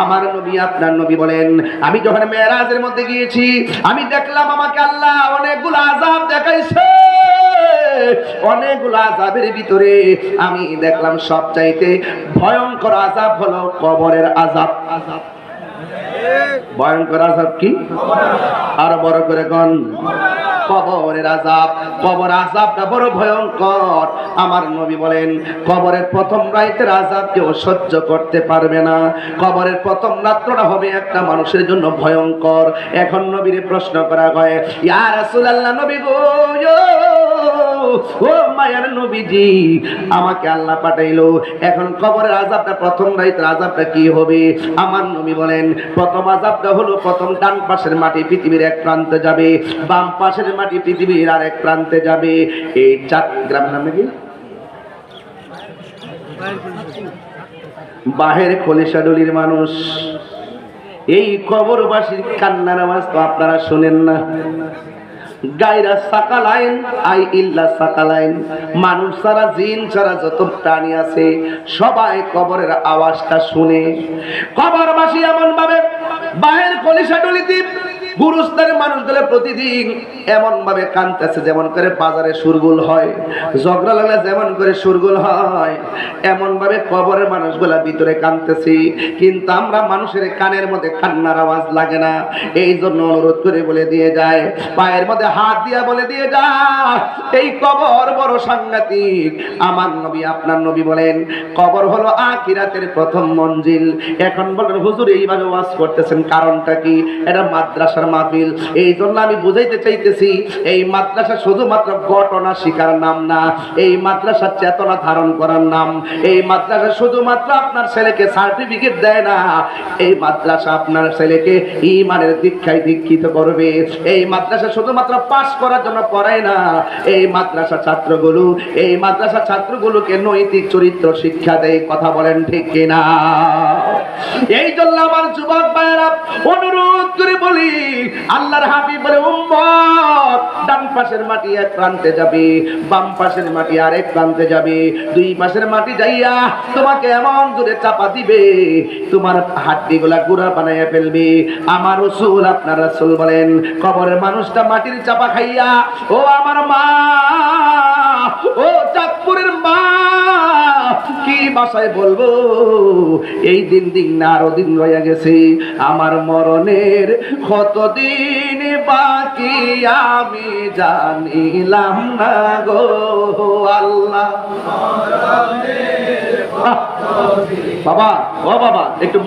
আমার নবী, আপনার নবী বলেন, আমি যখন মেয়েরাজের মধ্যে গিয়েছি, আমি দেখলাম আমাকে আল্লাহ অনেকগুলো আজাব দেখাইছে। অনেকগুলো আজাবের ভিতরে আমি দেখলাম সব চাইতে ভয়ঙ্কর আজাব হলো কবরের আজাব আজাব ভয়ঙ্কর আজাব কি? আরও বড় করে গন কবরের আজাব কবর আজাবটা বড় ভয়ঙ্কর। আমার নবী বলেন, কবরের প্রথম রাইতের আজাব কেউ সহ্য করতে পারবে না। কবরের প্রথম রাত্রটা হবে একটা মানুষের জন্য ভয়ঙ্কর। এখন নবীরে প্রশ্ন করা হয়, ইয়া রাসূলুল্লাহ, নবী গো ও মায়ার নবীজি, আমাকে আল্লাহ পাঠাইলো। এখন কবরের আজাবটা প্রথম রাইতের আজাবটা কি হবে? আমার নবী বলেন, প্রথম আজাবটা হলো প্রথম ডান পাশের মাটি পৃথিবীর এক প্রান্তে যাবে, বাম পাশের মাটি পৃথিবীর আর এক প্রান্তে যাবে। এই চার গ্রাম নামে কি? বাহের খলিশাডলির মানুষ। এই কবরবাসীর কান্নার আওয়াজ তো আপনারা শোনেন না। গায়রা সাকালাইন আই ইল্লা সাকালাইন মানুষ ছাড়া জিন ছাড়া যত প্রাণী আছে, সবাই কবরের আওয়াজটা শুনে। কবরবাসী এমন ভাবে বাহের কলিশাডলিতে গুরুস্থানের মানুষগুলো প্রতিদিন এমন ভাবে কানতেছে যেমন করে বাজারে সুরগুল হয়, ঝগড়া লাগলে যেমন করে সুরগুল হয় এমন ভাবে কবরের মানুষগুলা ভিতরে কানতেছি কিন্তু আমরা মানুষের কানের মধ্যে কান্নার আওয়াজ লাগে না। এই জন্য অনুরোধ করে বলে দিয়ে যায়, পায়ের মধ্যে হাত দিয়া বলে দিয়ে যা। এই কবর বড় সাংঘাতিক। আমার নবী, আপনার নবী বলেন, কবর হলো আখিরাতের প্রথম মঞ্জিল। এখন বলেন, হুজুর এইভাবে ওয়াজ করতেছেন কারণটা কি? এটা মাদ্রাসার মাহফিল। এই জন্য আমি বুঝাইতে চাইতেছি, এই মাদ্রাসা শুধুমাত্র ঘটনা শিকার নাম না, এই মাদ্রাসা চেতনা ধারণ করার নাম। এই মাদ্রাসা শুধুমাত্র আপনার ছেলেকে সার্টিফিকেট দেয় না, এই মাদ্রাসা আপনার ছেলেকে ইমানের দীক্ষায় দীক্ষিত করবে। এই মাদ্রাসা শুধুমাত্র পাস করার জন্য পড়ায় না, এই মাদ্রাসা ছাত্রগুলো, এই মাদ্রাসা ছাত্রগুলোকে নৈতিক চরিত্র শিক্ষা দেয়, কথা বলেন ঠিক কিনা? এই জন্য আমার যুবক ভাইয়েরা অনুরোধ করে বলি আল্লাহর হাবি বলে, উম্মত, ডান পাশের মাটি এক প্রান্তে যাবে, বাম পাশের মাটি আরেক প্রান্তে যাবে। দুই পাশের মাটি যাইয়া তোমাকে এমন জোরে চাপা দিবে, তোমার হাড্ডি গুলা গুড়া বানাইয়া ফেলবে। আমার রসুল, আপনার রসুল বলেন, কবরের মানুষটা মাটির চাপা খাইয়া, ও আমার মা বাসায় বলব, এই দিন দিন না আরও দিন রয়ে গেছে। আমার মরণের কতদিন বাকি আমি জানিলাম না গো, আল্লাহ। বাবা, ও বাবা, একটু